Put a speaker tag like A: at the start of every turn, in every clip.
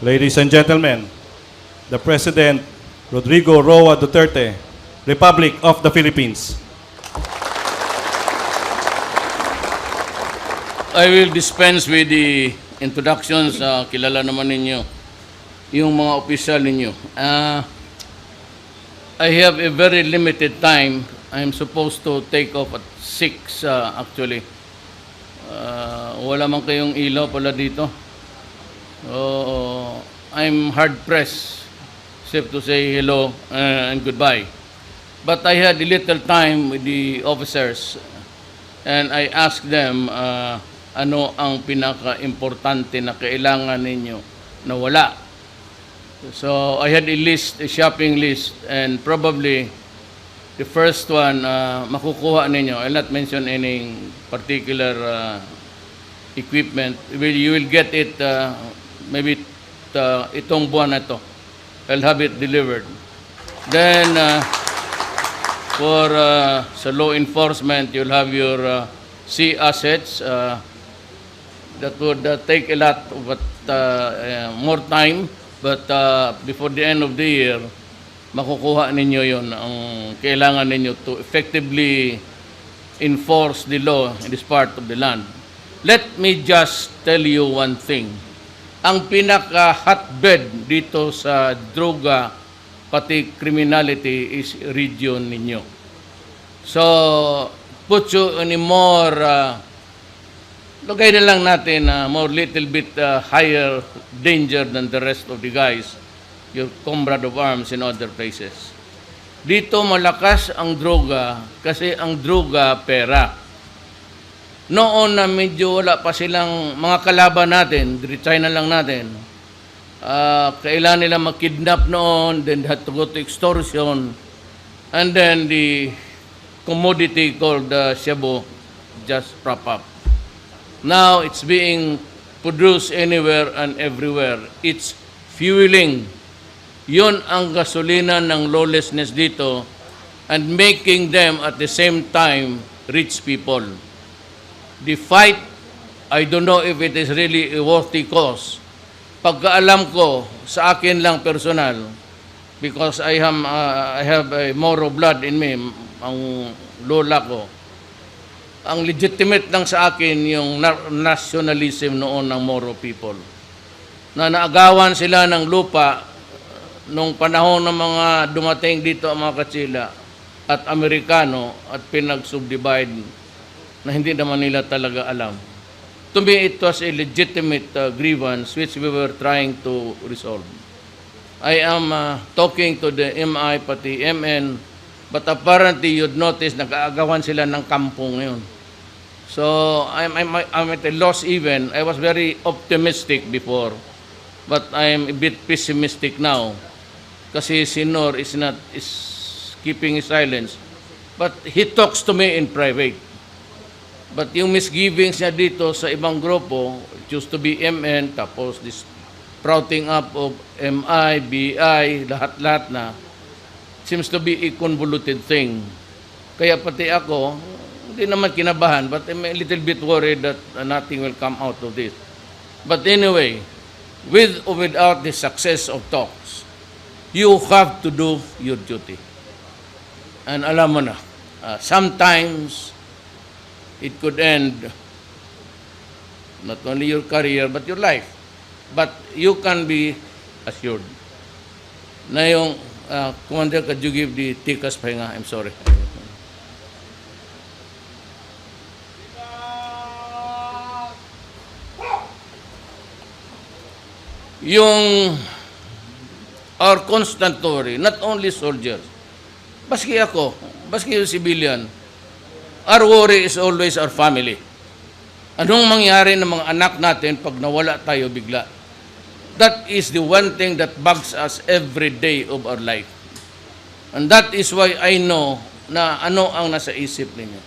A: Ladies and gentlemen, the President Rodrigo Roa Duterte, Republic of the Philippines.
B: I will dispense with the introductions. Ah, kilala naman ninyo yung mga opisyal ninyo. Ah, I have a very limited time. I'm supposed to take off at 6 ah, actually. Ah, wala man kayong ilaw pala dito. So, I'm hard pressed except to say hello uh, and goodbye. But I had a little time with the officers and I asked them uh, ano ang pinaka-importante na kailangan ninyo na wala. So I had a list, a shopping list, and probably the first one uh, makukuha ninyo. I'll not mention any particular uh, equipment. Will you will get it uh, maybe uh, itong buwan na to. I'll have it delivered. Then uh, for uh, sa law enforcement, you'll have your uh, sea assets. Uh, that would uh, take a lot of but, uh, uh, more time. But uh, before the end of the year, makukuha ninyo yon ang kailangan ninyo to effectively enforce the law in this part of the land. Let me just tell you one thing. Ang pinaka-hotbed dito sa droga pati criminality is region ninyo. So, put you in a more, uh, lagay na lang natin na more little bit uh, higher danger than the rest of the guys, your comrade of arms in other places. Dito malakas ang droga kasi ang droga pera. Noon na medyo wala pa silang mga kalaban natin, China lang natin, uh, kailangan nila makidnap noon, then had to go to extortion, and then the commodity called uh, shabu just prop up. Now it's being produced anywhere and everywhere. It's fueling. Yun ang gasolina ng lawlessness dito and making them at the same time rich people. The fight, I don't know if it is really a worthy cause. Pagkaalam ko, sa akin lang personal, because I, am, uh, I have a Moro blood in me, ang lola ko, ang legitimate lang sa akin yung na- nationalism noon ng Moro people. Na naagawan sila ng lupa nung panahon ng mga dumating dito ang mga Katsila at Amerikano at pinag-subdivide na hindi naman nila talaga alam. To me, it was a legitimate uh, grievance which we were trying to resolve. I am uh, talking to the MI pati MN but apparently you'd notice nag-aagawan sila ng kampong ngayon. So I'm, I'm, I'm at a loss even. I was very optimistic before but I'm a bit pessimistic now kasi si Nor is not is keeping his silence but he talks to me in private. But yung misgivings niya dito sa ibang grupo, it used to be MN, tapos this sprouting up of MI, BI, lahat-lahat na, seems to be a convoluted thing. Kaya pati ako, hindi naman kinabahan, but I'm a little bit worried that uh, nothing will come out of this. But anyway, with or without the success of talks, you have to do your duty. And alam mo na, uh, sometimes it could end not only your career but your life. But you can be assured na yung uh, Commander, could you give the tikas pahinga? I'm sorry. Yung our constant worry, not only soldiers, baski ako, baski yung civilian, Our worry is always our family. Anong mangyari ng mga anak natin pag nawala tayo bigla? That is the one thing that bugs us every day of our life. And that is why I know na ano ang nasa isip ninyo.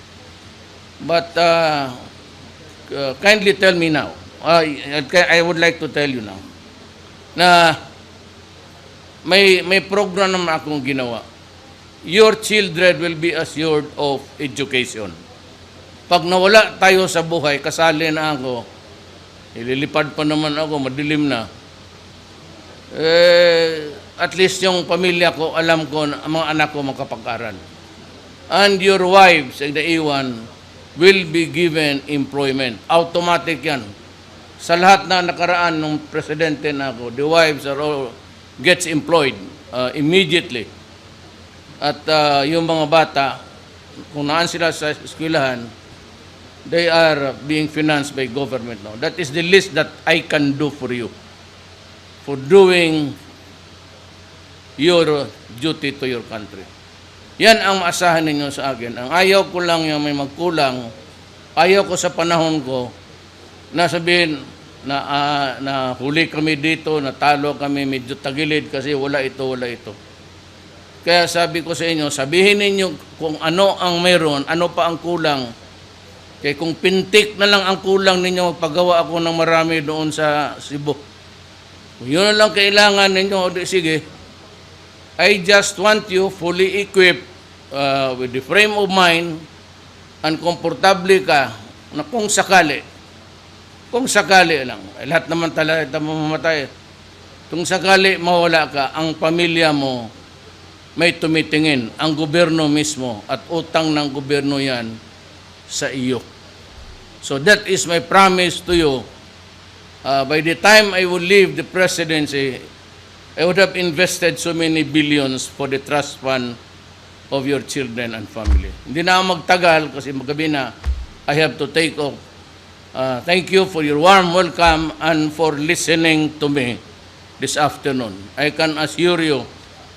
B: But uh, uh, kindly tell me now, I, I would like to tell you now, na may, may program naman akong ginawa your children will be assured of education. Pag nawala tayo sa buhay, kasali na ako, ililipad pa naman ako, madilim na. eh, at least yung pamilya ko, alam ko, na ang mga anak ko makapag-aral. And your wives and the iwan will be given employment. Automatic yan. Sa lahat na nakaraan ng presidente na ako, the wives are all gets employed uh, immediately. At uh, yung mga bata, kung naan sila sa eskwelahan, they are being financed by government now. That is the least that I can do for you. For doing your duty to your country. Yan ang maasahan ninyo sa akin. Ang ayaw ko lang yung may magkulang, ayaw ko sa panahon ko na sabihin na, ah, na huli kami dito, natalo kami, medyo tagilid kasi wala ito, wala ito. Kaya sabi ko sa inyo, sabihin ninyo kung ano ang meron, ano pa ang kulang. Kaya kung pintik na lang ang kulang ninyo, magpagawa ako ng marami doon sa Cebu. Yun na lang kailangan ninyo, o di, sige, I just want you fully equipped uh, with the frame of mind and komportable ka na kung sakali, kung sakali lang, eh, lahat naman talaga mamamatay. Kung sakali mawala ka, ang pamilya mo may tumitingin, ang gobyerno mismo at utang ng gobyerno yan sa iyo. So that is my promise to you. Uh, by the time I will leave the presidency, I would have invested so many billions for the trust fund of your children and family. Hindi na ako magtagal kasi magabi na I have to take off. Uh, thank you for your warm welcome and for listening to me this afternoon. I can assure you,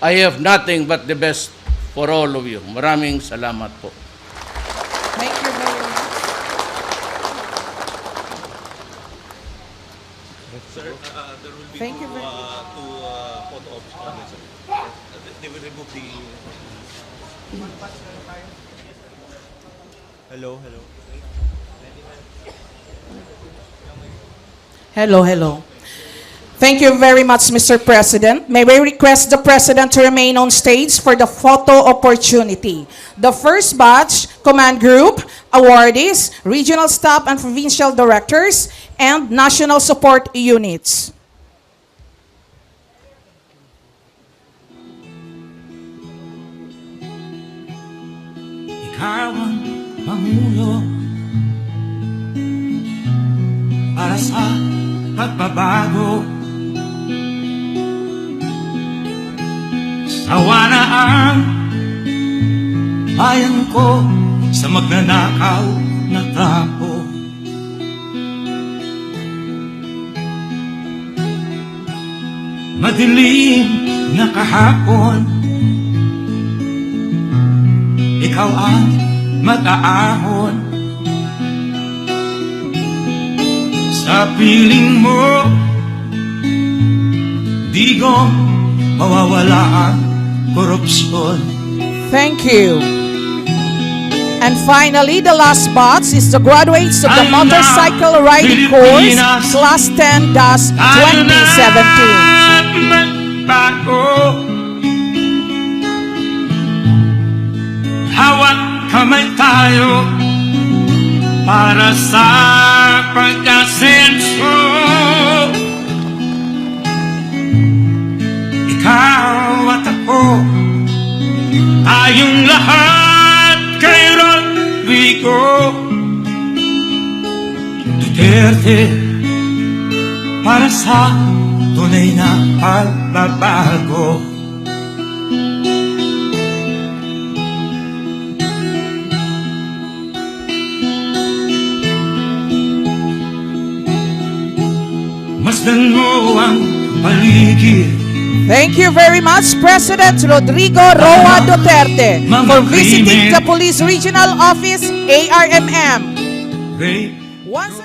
B: I have nothing but the best for all of you. Maraming salamat po.
C: Thank you very much.
D: Sir, uh, there will be
C: Thank
D: two,
C: you
D: uh, two uh, photo ops coming, sir. Uh, They will remove the... Hello, hello.
C: Hello, hello. Thank you very much, Mr. President. May we request the President to remain on stage for the photo opportunity. The first batch, Command Group, awardees, regional staff and provincial directors, and national support units.
E: Pangulo para sa pagbabago. Sawa na ang bayan ko sa magnanakaw na trapo. Madilim na kahapon ikaw ang mag-aahon Sa piling mo Di ko mawawala ang
C: Thank you. And finally, the last batch is the graduates of the motorcycle riding course, Class 10-2017.
E: Tayo na magbago Hawak kamay tayo Para sa pag-asenso Ikaw Tayong lahat kay Rodrigo Duterte para sa tunay na pagbabago. Masdan mo ang paligid
C: Thank you very much, President Rodrigo Roa Duterte, for visiting the Police Regional Office, ARMM. Once